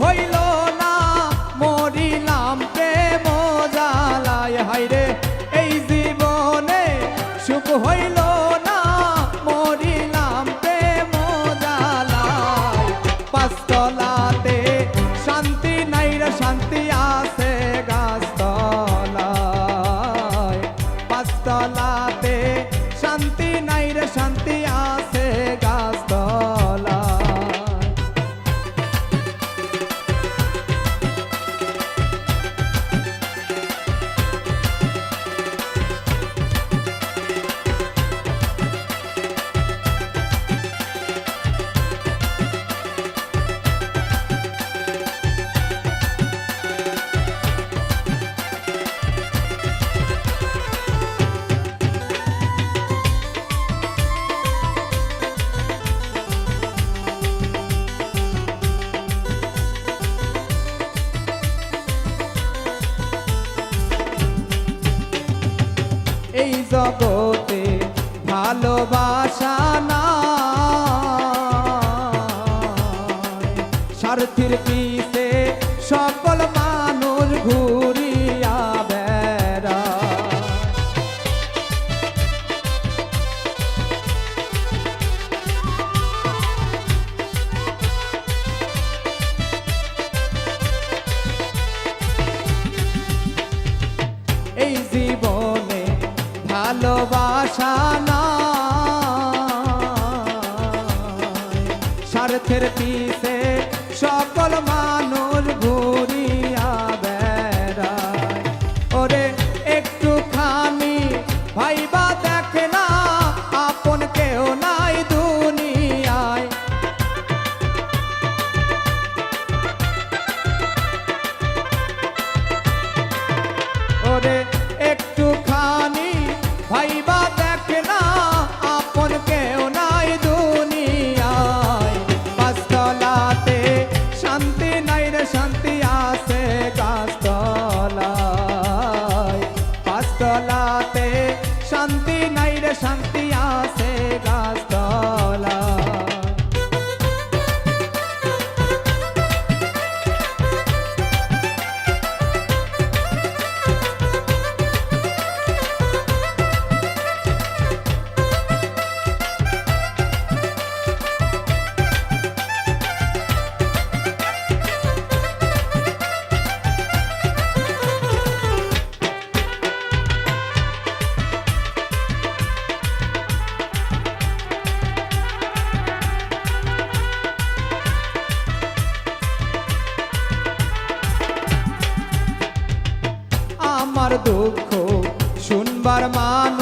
হইল না মরিলাম প্রেম জালায় হাইরে এই জীবনে সুখ হইল জগতে ভালোবাসা না স্বার্থীর পি ভালোবাসা না। স্বার্থের পিসে সকল মান but i'm Barman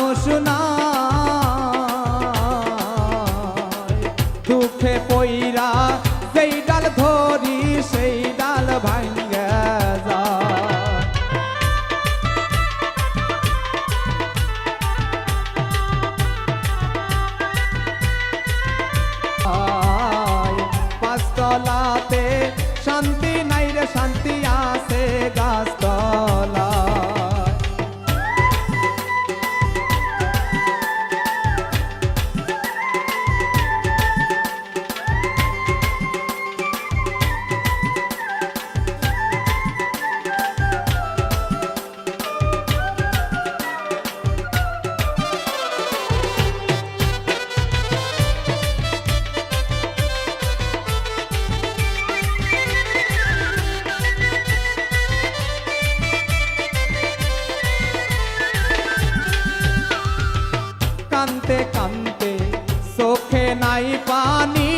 নাই পানি।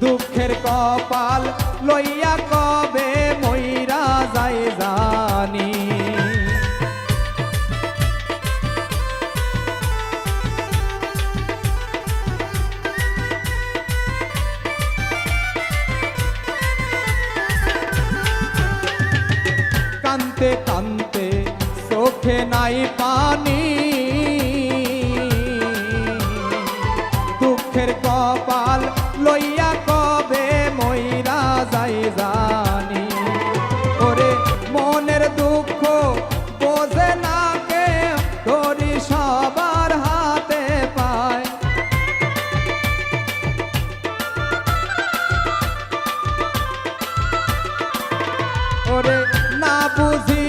দুঃখের কপাল লইয়া কবে মইরা যাই জানি। কানতে কানতে চোখে নাই পানি। পুজি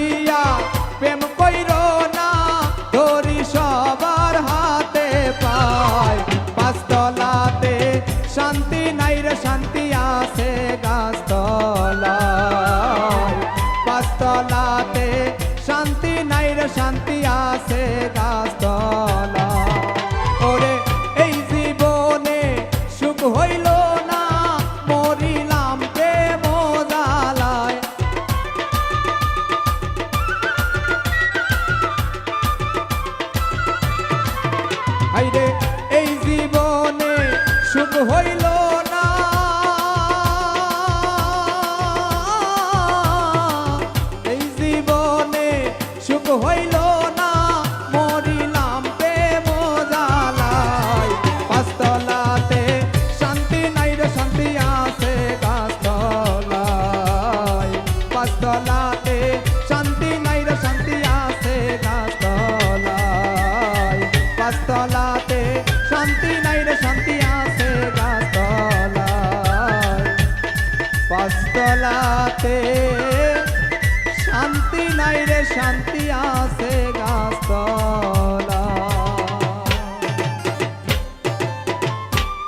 হইল না, মরিলাম প্রেম জালায়। পাঁচতলাতে শান্তি নাই রে, শান্তি আছে গাছতলায়। পাঁচতলাতে শান্তি নাই রে, শান্তি আছে গাছতলায়। পাঁচতলাতে শান্তি নাই রে, শান্তি আছে গাছতলায়। পাঁচতলাতে গাছতলা